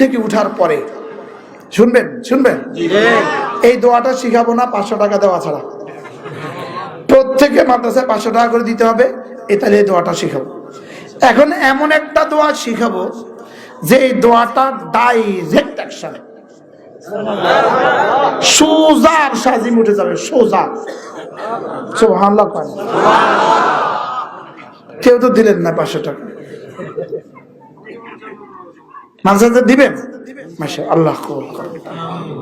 থেকে উঠার পরে শুনবেন শুনবেন? এই দোয়াটা শিখাবো না পাঁচশো টাকা দেওয়া ছাড়া। প্রত্যেকে মাদ্রাসায় পাঁচশো টাকা করে দিতে হবে এ তাহলে এই দোয়াটা শিখাবো। এখন এমন একটা দোয়া শিখাবো যে এই দোয়াটা ডাইরেক্ট অ্যাকশনে সোজা আর সাজিম উঠে যাবে সোজা। সোহান্লা করেন কেউ তো দিলেন না পাঁচশো টাকা। মাঝে দিবেন? আল্লাহ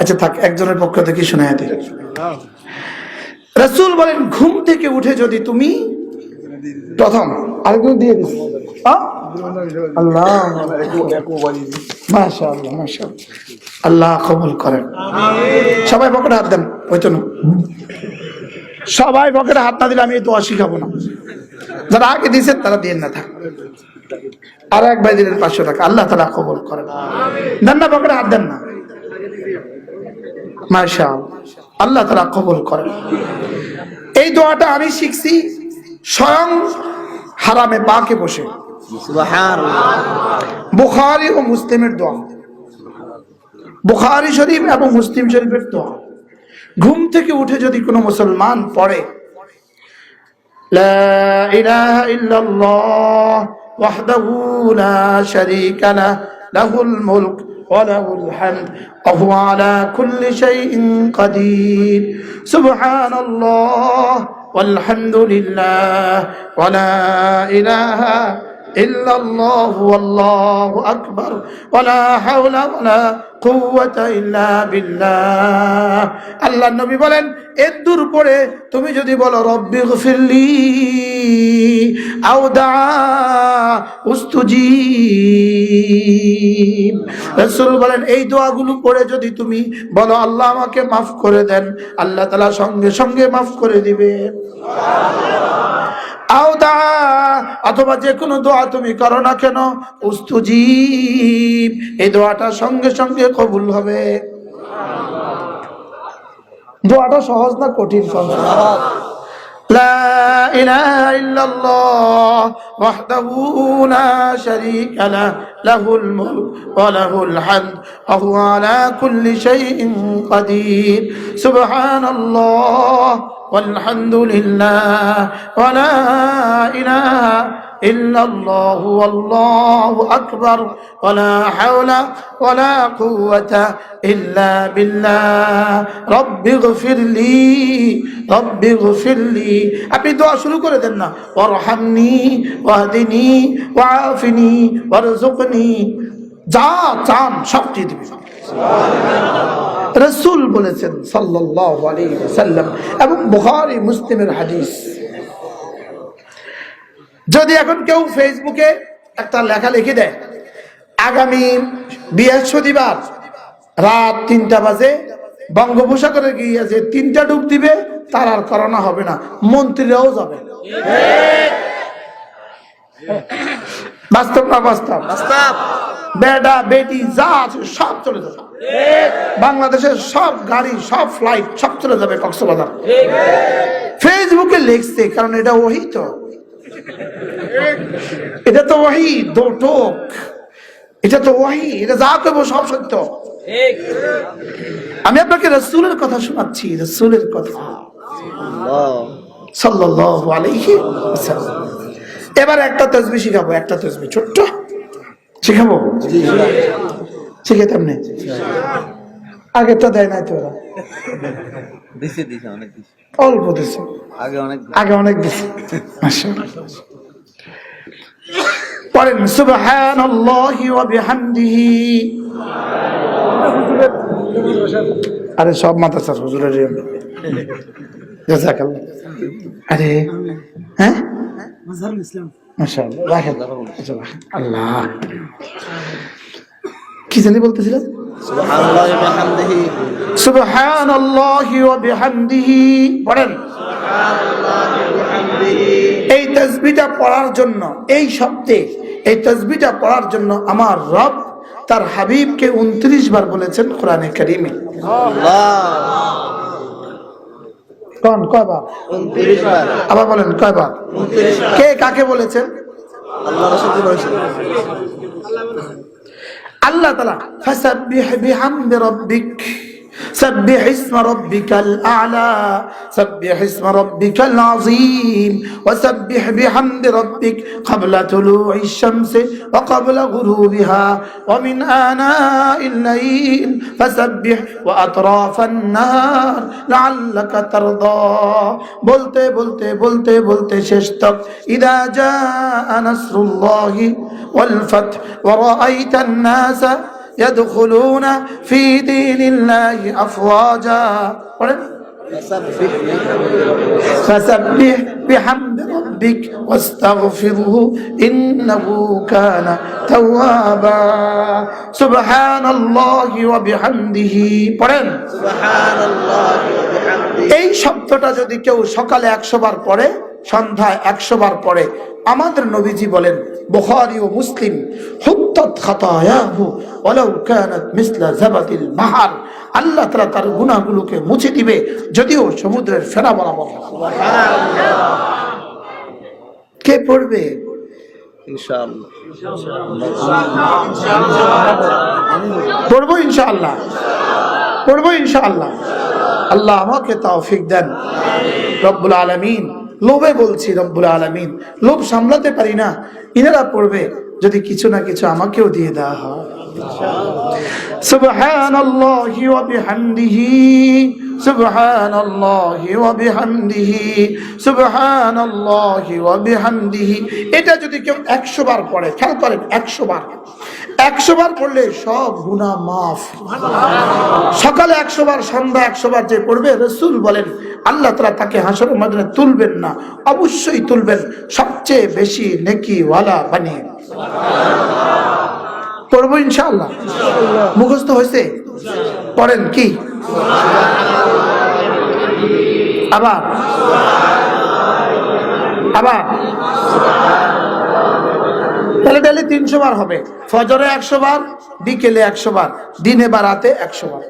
আচ্ছা থাক, একজনের পক্ষ থেকে শুনে দিই। রসুল বলেন, ঘুম থেকে উঠে যদি তুমি প্রথম আরেকজন দিয়ে দিস আল্লাহ। আল্লাহ করেন। সবাই পকেটে হাত দেন, ওই তো না। সবাই পকেটে হাত না দিলে আমি এই দোয়া শিখাবো না। যারা আগে দিয়েছেন তারা দিয়ে না থাক। আর এক ভাই দিলেন পাঁচশো টাকা। আল্লাহ তালা কবল দেন না হাত দেন না। মার্শাল আল্লাহ তালা কবল এই দোয়াটা আমি শিখছি স্বয়ং হারামে পাকে বসে। বুখারি ও মুসলিমের দোয়া। বুখারি শরীফ এবং মুসলিম শরীফের দোয়া। ঘুম থেকে উঠে যদি কোনো মুসলমান পড়ে ইলাহা ইল্লাল্লাহ وحده لا شريك له له الملك وله الحمد وهو على كل شيء قدير. سبحان الله والحمد لله ولا إله إلا الله والله أكبر ولا حول ولا قوة إلا بالله আল্লাহ নবী বলেন এর দূর পরে তুমি যদি বলো রব্বি গফিরলি আও দা উস্তুজিব রাসূল বলেন এই দোয়াগুলো পড়ে যদি তুমি বলো আল্লাহ আমাকে মাফ করে দেন আল্লাহ তাআলা সঙ্গে সঙ্গে মাফ করে দিবে আও অথবা যে কোনো দোয়া তুমি করো না কেন? উস্তুজীব। এই দোয়াটা সঙ্গে সঙ্গে কবুল হবে। দোয়াটা সহজ না কঠিন সহজ لا إله إلا الله وحده لا شريك له له الملك وله الحمد وهو على كل شيء قدير. سبحان الله والحمد لله ولا إله إلا الله والله أكبر ولا حول ولا قوة إلا بالله رب اغفر لي رب اغفر لي আপনি দোয়া শুরু করে দেন না ওয়ারহামনি ওয়াহদিনি ওয়াআফিনি ওয়ারযুকনি যা চান সব দিয়ে দিবে রসুল বলেছেন সাল্লাল্লাহু আলাইহি ওয়াসাল্লাম এবং বুখারী মুসলিমের হাদিস যদি এখন কেউ ফেসবুকে একটা লেখা লিখে দেয় আগামী বৃহস্পতিবার রাত তিনটা বাজে বঙ্গোপসাগরে গিয়ে যে তিনটা ডুব দিবে তার আর করোনা হবে না মন্ত্রীরাও যাবে। বাস্তব না বাস্তব? বেডা বেটি যা আছে সব চলে যাবে। বাংলাদেশের সব গাড়ি সব ফ্লাইট সব চলে যাবে কক্সবাজার। ফেসবুকে লিখছে কারণ এটা ওহি তো এটা তো ওয়াহি দোটক এটা তো ওহি এটা যা করব সব সত্য। আমি আপনাকে রসুলের কথা শোনাচ্ছি রসুলের কথা। সাল্লাল্লাহু আলাইহি এবার একটা তসবি শিখাবো একটা তসবি ছোট্ট। শিখাবো? শিখেতাম না। আগে তো দেয় নাই তো ওরা। দিছে দিছে অনেক দিছে। অল্প দিছে। আগে অনেক আগে অনেক দিছে। পড়েন সুবহানাল্লাহি ওয়া বিহামদিহি। আরে সব মাদ্রাসার হুজুরের জাযাকাল্লাহ আরে হ্যাঁ? আচ্ছা, রাখেন। আল্লাহ। কি জানি বলতেছিলেন? সুবহানাল্লাহি ওয়া বিহামদিহি। সুবহানাল্লাহি ওয়া বিহামদিহি। পড়েন। এই তসবিটা পড়ার জন্য এই শব্দে এই তসবিটা পড়ার জন্য আমার রব তার হাবিবকে উনত্রিশ বার বলেছেন কোরআনে কারিমে। কয়বার? আবার বলেন কয়বার? কে কাকে বলেছেন? আল্লাহ আল্লাহ তালা বিহামদি রব্বিক। سبح اسم ربك الأعلى سبح اسم ربك العظيم وسبح بحمد ربك قبل طلوع الشمس وقبل غروبها ومن آناء الليل فسبح وأطراف النهار لعلك ترضى বলতে বলতে বলতে বলতে শেষ তক إذا جاء نصر الله والفتح ورأيت الناس يدخلون في دين الله أفواجا পড়েন। فسبح فسبح بحمد ربك واستغفره إنه كان توابا سبحان الله وبحمده পড়েন سبحان الله وبحمده এই শব্দটা যদি কেউ সকালে একশো বার পড়ে সন্ধ্যায় একশো বার পড়ে আমাদের নবীজি বলেন বুখারী ও মুসলিম খাতায়াহু ওয়ালাউ কানাত মিসলা মাহার আল্লাহ তাআলা তার গুনাহগুলোকে মুছে দিবে যদিও সমুদ্রের ফেনা বরাবর। কে পড়বে? ইনশাআল্লাহ। ইনশাআল্লাহ। আল্লাহ আমাকে তাওফিক দেন। রব্বুল আলমিন। লোভে বলছি রব্বুল আলমিন, লোভ সামলাতে পারি না। ইনারা পড়বে, যদি কিছু না কিছু আমাকেও দিয়ে দেওয়া হয়। এটা যদি কেউ 100 বার পড়ে, খেয়াল করেন 100 বার। 100 বার পড়লে সব গুণা মাফ। সকালে 100 বার, সন্ধ্যা 100 বার যে পড়বে, রসুল বলেন আল্লাহ তালা তাকে হাসর ময়দানে তুলবেন না। অবশ্যই তুলবেন। সবচেয়ে বেশি নেকি ওয়ালা বানিয়ে পড়ব ইনশাআল্লাহ? মুখস্থ হয়েছে? পড়েন কি? আবার? আবার? তাহলে ডেলি তিনশো বার হবে। ফজরে একশো বার বিকেলে একশো বার দিনে বা রাতে একশো বার।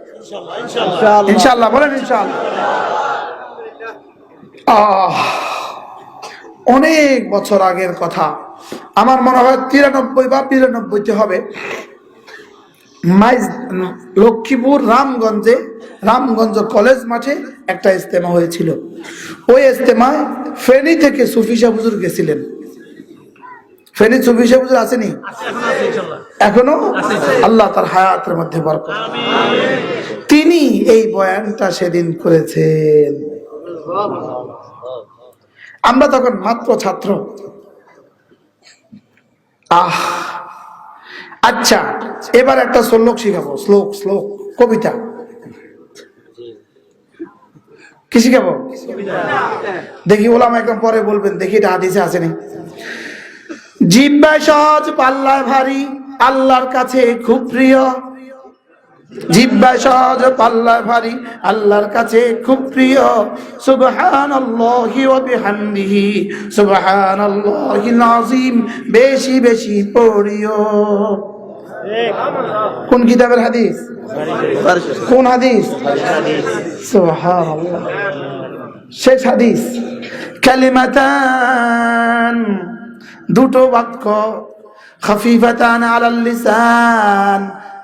ইনশাল্লাহ বলেন ইনশাল্লাহ অনেক বছর আগের কথা। আমার মনে হয় তিরানব্বই বা বিরানব্বইতে হবে। মাইজ লক্ষ্মীপুর রামগঞ্জে রামগঞ্জ কলেজ মাঠে একটা ইস্তেমা হয়েছিল। ওই ইস্তেমায় ফেনী থেকে সুফিসা হুজুর গেছিলেন। ফেনী সুফিসা হুজুর আসেনি? এখনও? আল্লাহ তার হায়াতের মধ্যে বরকত। তিনি এই বয়ানটা সেদিন করেছেন। আমরা তখন মাত্র ছাত্র। আহ আচ্ছা এবার একটা শ্লোক শিখাবো, শ্লোক শ্লোক, কবিতা। কি শিখাবো? দেখি ওলাম একদম পরে বলবেন, দেখি এটা হাদিসে আসেনি জিব্বায় সহজ পাল্লায় ভারী, আল্লাহর কাছে খুব প্রিয়। জিব্বায় সহজ পাল্লায় ভারী, আল্লাহর কাছে খুব প্রিয়। সুবহান বিহামদিহি সুবহান নাজিম বেশি বেশি পড়িও। কোন কিতাবের হাদিস? কোন হাদিস? সুবহান শেষ হাদিস। কালিমাতান, দুটো বাক্য, খফিফাতান আলাল লিসান।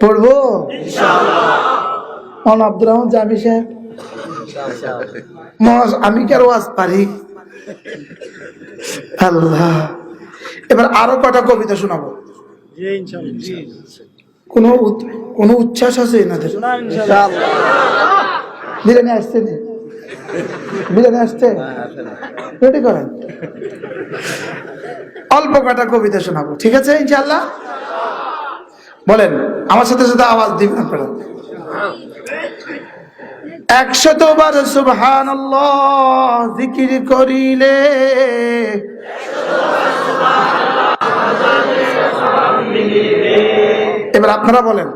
পড়ব? মন আব্দুর রহমান জামি সাহেব। আমি কি আর পারি? আল্লাহ। এবার আরও কটা কবিতা শোনাবো? কোন উচ্ছ্বাস আছে এনাদের বিরিয়ানি আসছে বিরিয়ানি আসছে? রেডি করেন? অল্প কটা কবিতা শোনাবো, ঠিক আছে ইনশাল্লাহ বলেন, আমার সাথে সাথে আওয়াজ দিবেন আপনারা। একশত বার সুবহান জিকির করিলে। এবার আপনারা বলেন।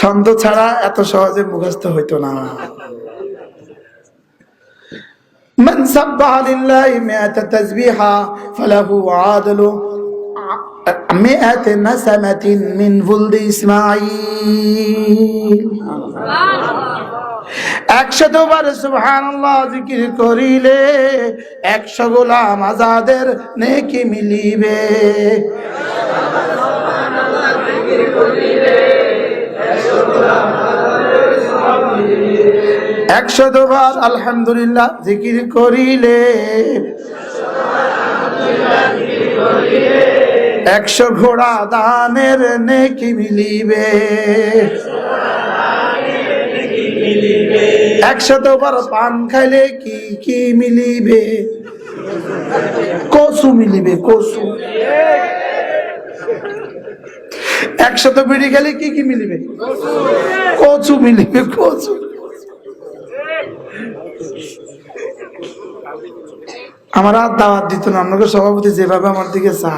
ছন্দ ছাড়া এত সহজে মুখস্থ হইতো না। من سبح لله مئة تسبيحة فله عادل مئة نسمة من ولد إسماعيل একশত বার সুবহানাল্লাহ জিকির করিলে একশো গোলাম আজাদের নেকি মিলিবে একশো বার আলহামদুলিল্লাহ জিকির করিলে। একশো ঘোড়া দানের নেকি মিলিবে। একশত বার পান খাইলে কি কি মিলিবে? কসু মিলিবে, কসু। একশত বিড়ি খেলে কি কি মিলিবে? কচু মিলিবে, কচু। আমার আর দাওয়াত দিত না আপনাকে সভাপতি যেভাবে আমার দিকে চা